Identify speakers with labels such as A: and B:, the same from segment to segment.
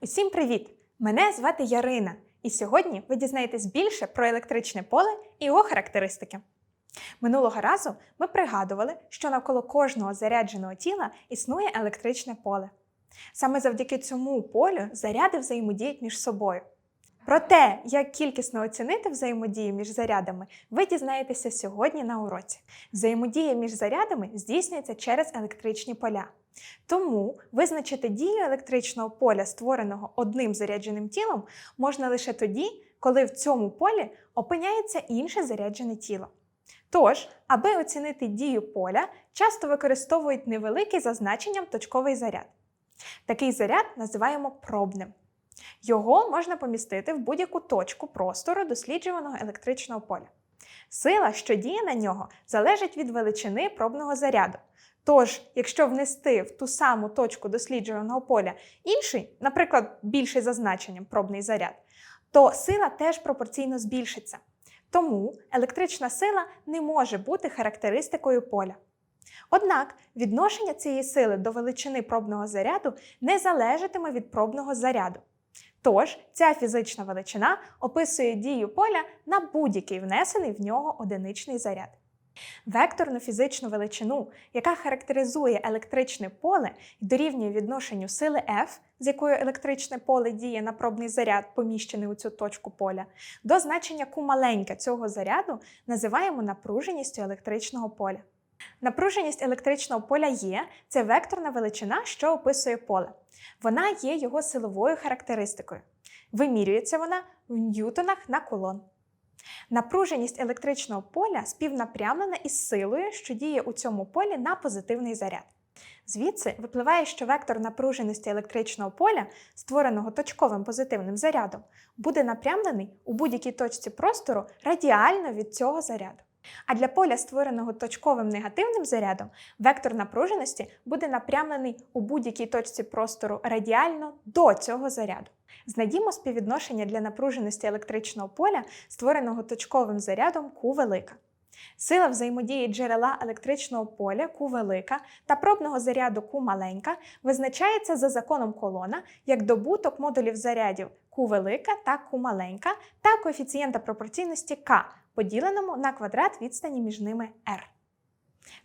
A: Усім привіт! Мене звати Ярина, і сьогодні ви дізнаєтесь більше про електричне поле і його характеристики. Минулого разу ми пригадували, що навколо кожного зарядженого тіла існує електричне поле. Саме завдяки цьому полю заряди взаємодіють між собою. Про те, як кількісно оцінити взаємодію між зарядами, ви дізнаєтеся сьогодні на уроці. Взаємодія між зарядами здійснюється через електричні поля. Тому визначити дію електричного поля, створеного одним зарядженим тілом, можна лише тоді, коли в цьому полі опиняється інше заряджене тіло. Тож, аби оцінити дію поля, часто використовують невеликий за значенням точковий заряд. Такий заряд називаємо пробним. Його можна помістити в будь-яку точку простору досліджуваного електричного поля. Сила, що діє на нього, залежить від величини пробного заряду. Тож, якщо внести в ту саму точку досліджуваного поля інший, наприклад, більший за значенням пробний заряд, то сила теж пропорційно збільшиться. Тому електрична сила не може бути характеристикою поля. Однак відношення цієї сили до величини пробного заряду не залежатиме від пробного заряду. Тож ця фізична величина описує дію поля на будь-який внесений в нього одиничний заряд. Векторну фізичну величину, яка характеризує електричне поле і дорівнює відношенню сили F, з якою електричне поле діє на пробний заряд, поміщений у цю точку поля, до значення Q маленьке цього заряду називаємо напруженістю електричного поля. Напруженість електричного поля є це векторна величина, що описує поле. Вона є його силовою характеристикою. Вимірюється вона в ньютонах на кулон. Напруженість електричного поля співнапрямлена із силою, що діє у цьому полі на позитивний заряд. Звідси випливає, що вектор напруженості електричного поля, створеного точковим позитивним зарядом, буде напрямлений у будь-якій точці простору радіально від цього заряду. А для поля, створеного точковим негативним зарядом, вектор напруженості буде напрямлений у будь-якій точці простору радіально до цього заряду. Знайдімо співвідношення для напруженості електричного поля, створеного точковим зарядом Q велика. Сила взаємодії джерела електричного поля Q велика та пробного заряду Q маленька визначається за законом колона як добуток модулів зарядів Q велика та Q маленька та коефіцієнта пропорційності К, поділеному на квадрат відстані між ними R.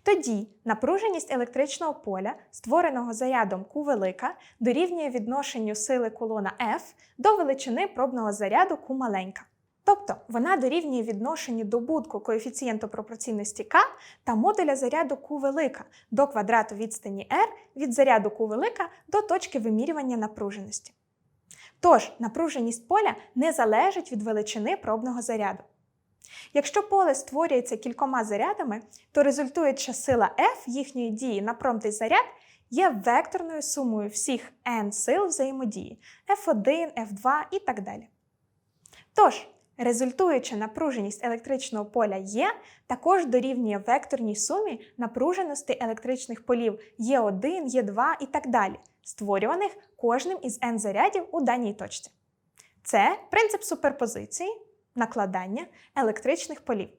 A: Тоді напруженість електричного поля, створеного зарядом Q велика, дорівнює відношенню сили колона F до величини пробного заряду Q маленька. Тобто вона дорівнює відношенню добутку коефіцієнту пропорційності К та модуля заряду Q велика до квадрату відстані R від заряду Q велика до точки вимірювання напруженості. Тож напруженість поля не залежить від величини пробного заряду. Якщо поле створюється кількома зарядами, то результуюча сила F їхньої дії на промтий заряд є векторною сумою всіх n сил взаємодії F1, F2 і так далі. Тож, результуюча напруженість електричного поля Е також дорівнює векторній сумі напруженості електричних полів Е1, Е2 і так далі, створюваних кожним із n зарядів у даній точці. Це принцип суперпозиції накладання електричних полів.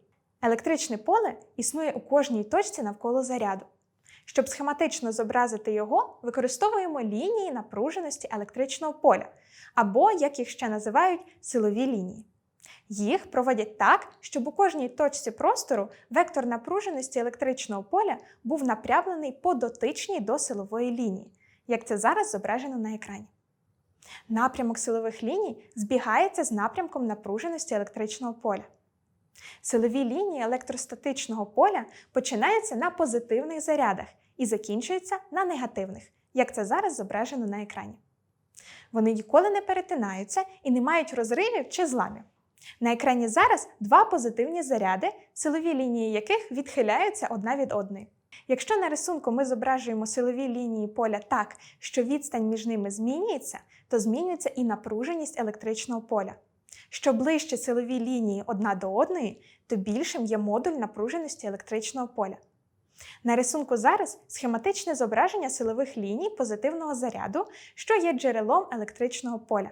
A: Електричне поле існує у кожній точці навколо заряду. Щоб схематично зобразити його, використовуємо лінії напруженості електричного поля, або, як їх ще називають, силові лінії. Їх проводять так, щоб у кожній точці простору вектор напруженості електричного поля був напрямлений по дотичній до силової лінії, як це зараз зображено на екрані. Напрямок силових ліній збігається з напрямком напруженості електричного поля. Силові лінії електростатичного поля починаються на позитивних зарядах і закінчуються на негативних, як це зараз зображено на екрані. Вони ніколи не перетинаються і не мають розривів чи зламів. На екрані зараз два позитивні заряди, силові лінії яких відхиляються одна від одної. Якщо на рисунку ми зображуємо силові лінії поля так, що відстань між ними змінюється, то змінюється і напруженість електричного поля. Що ближче силові лінії одна до одної, то більшим є модуль напруженості електричного поля. На рисунку зараз схематичне зображення силових ліній позитивного заряду, що є джерелом електричного поля.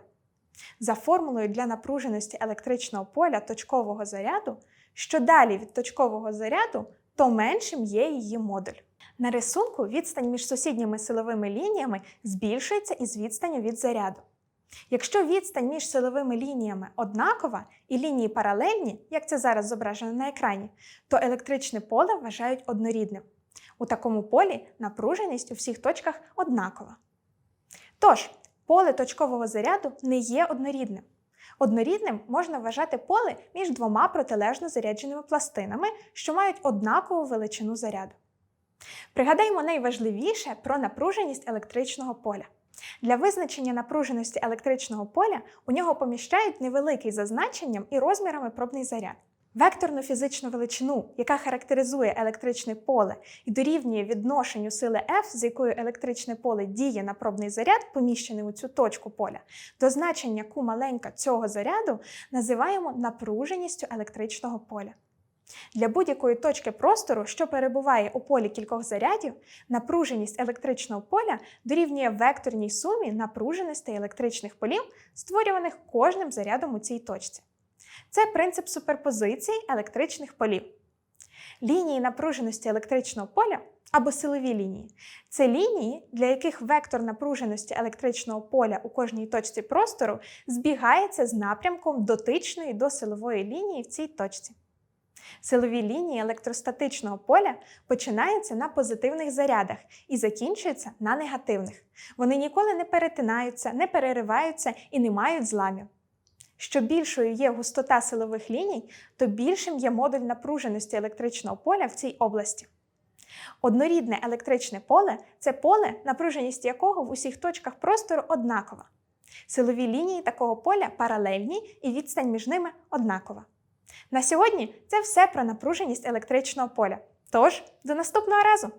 A: За формулою для напруженості електричного поля точкового заряду, що далі від точкового заряду, то меншим є її модуль. На рисунку відстань між сусідніми силовими лініями збільшується із відстанню від заряду. Якщо відстань між силовими лініями однакова і лінії паралельні, як це зараз зображено на екрані, то електричне поле вважають однорідним. У такому полі напруженість у всіх точках однакова. Тож, поле точкового заряду не є однорідним. Однорідним можна вважати поле між двома протилежно зарядженими пластинами, що мають однакову величину заряду. Пригадаймо найважливіше про напруженість електричного поля. Для визначення напруженості електричного поля у нього поміщають невеликий за значенням і розмірами пробний заряд. Векторну фізичну величину, яка характеризує електричне поле і дорівнює відношенню сили F, з якою електричне поле діє на пробний заряд, поміщений у цю точку поля, до значення Q маленька цього заряду називаємо напруженістю електричного поля. Для будь-якої точки простору, що перебуває у полі кількох зарядів, напруженість електричного поля дорівнює векторній сумі напруженостей електричних полів, створюваних кожним зарядом у цій точці. Це принцип суперпозиції електричних полів. Лінії напруженості електричного поля або силові лінії це лінії, для яких вектор напруженості електричного поля у кожній точці простору збігається з напрямком дотичної до силової лінії в цій точці. Силові лінії електростатичного поля починаються на позитивних зарядах і закінчуються на негативних. Вони ніколи не перетинаються, не перериваються і не мають зламів. Що більшою є густота силових ліній, то більшим є модуль напруженості електричного поля в цій області. Однорідне електричне поле це поле, напруженість якого в усіх точках простору однакова. Силові лінії такого поля паралельні і відстань між ними однакова. На сьогодні це все про напруженість електричного поля. Тож, до наступного разу!